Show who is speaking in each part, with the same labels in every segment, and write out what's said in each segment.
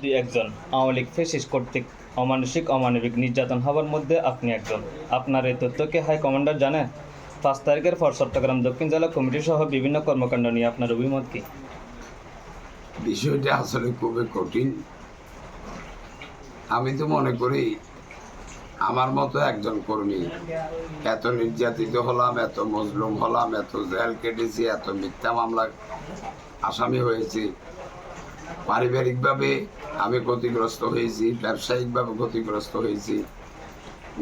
Speaker 1: দুই একজন আওয়ামী লীগ ফেসিস কর্তৃক অমানসিক, অমানবিক নির্যাতন হওয়ার মধ্যে আপনি একজন, আপনার এই তথ্যকে হাই কমান্ডার জানে? পাঁচ তারিখের পর চট্টগ্রাম দক্ষিণ জেলা কমিটি সহ বিভিন্ন কর্মকাণ্ড নিয়ে আপনার অভিমত কি?
Speaker 2: বিষয়টা আসলে খুবই কঠিন। আমি তো মনে করি, আমার মতো একজন কর্মী, এত নির্যাতিত হলাম, এত মজলুম হলাম, এত জেল কেটেছি, এত মিথ্যা মামলা আসামি হয়েছি পারিবারিকভাবে আমি ক্ষতিগ্রস্ত হয়েছি, ব্যবসায়িকভাবে ক্ষতিগ্রস্ত হয়েছি।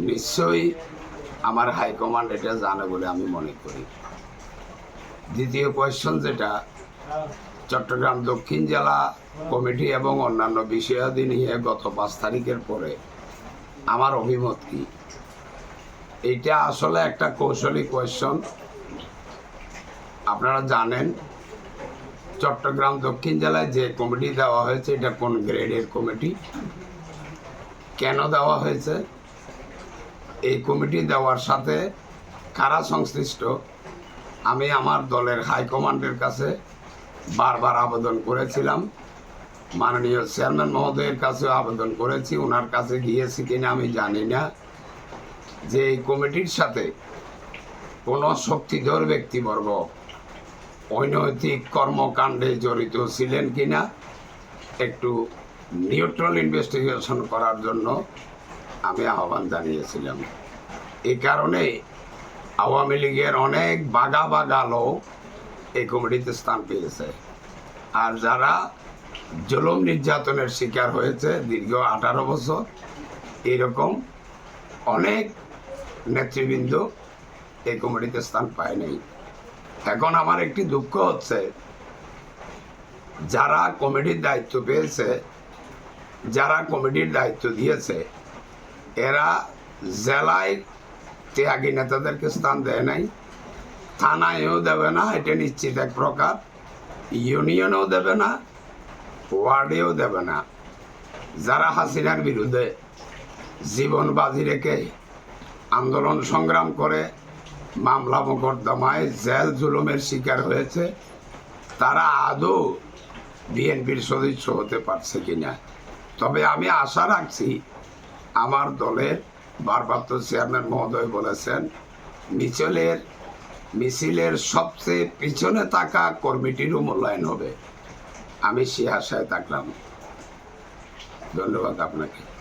Speaker 2: নিশ্চয়ই আমার হাইকমান্ড এটা জানে বলে আমি মনে করি। দ্বিতীয় কোয়েশ্চন যেটা, চট্টগ্রাম দক্ষিণ জেলা কমিটি এবং অন্যান্য বিষয়াদি নিয়ে গত পাঁচ তারিখের পরে আমার অভিমত কি? এইটা আসলে একটা কৌশলী কোয়েশ্চন আপনারা জানেন চট্টগ্রাম দক্ষিণ জেলায় যে কমিটি দেওয়া হয়েছে, এটা কোন গ্রেডের কমিটি? কেন দেওয়া হয়েছে? এই কমিটি দেওয়ার সাথে কারা সংশ্লিষ্ট? আমি আমার দলের হাইকমান্ডের কাছে বারবার আবেদন করেছিলাম। মাননীয় চেয়ারম্যান মহোদয়ের কাছেও আবেদন করেছি ওনার কাছে গিয়েছি কিনা আমি জানি না। যে এই কমিটির সাথে কোনো শক্তিধর ব্যক্তিবর্গ অনৈতিক কর্মকাণ্ডে জড়িত ছিলেন কিনা একটু নিউট্রাল ইনভেস্টিগেশন করার জন্য আমি আহ্বান জানিয়েছিলাম। এই কারণে আওয়ামী লীগের অনেক বাগা বাগা লোক এই কমিটিতে স্থান পেয়েছে। আর যারা জলম নির্যাতনের শিকার হয়েছে দীর্ঘ আঠারো বছর, এরকম অনেক নেতৃবৃন্দ এই কমিটিতে স্থান পায় নাই। এখন আমার একটি দুঃখ হচ্ছে। যারা কমিটির দায়িত্ব পেয়েছে, যারা কমিটির দায়িত্ব দিয়েছে, এরা জেলায় ত্যাগী নেতাদেরকে স্থান দেয় নাই, থানায়ও দেবে না, এটা নিশ্চিত এক প্রকার, ইউনিয়নেও দেবে না, ওয়ার্ডেও দেবে না। যারা হাসিনার বিরুদ্ধে জীবন বাজি রেখে আন্দোলন সংগ্রাম করে মামলা মোকদ্দমায় জেল জুলুমের শিকার হয়েছে। তারা আদৌ বিএনপির সদস্য হতে পারছে কিনা? তবে আমি আশা রাখছি আমার দলের ভারপ্রাপ্ত চেয়ারম্যান মহোদয় বলেছেন, মিছিলের মিছিলের সবচেয়ে পিছনে থাকা কর্মীটিরও মূল্যায়ন হবে। আমি সে আশায় থাকলাম। ধন্যবাদ আপনাকে।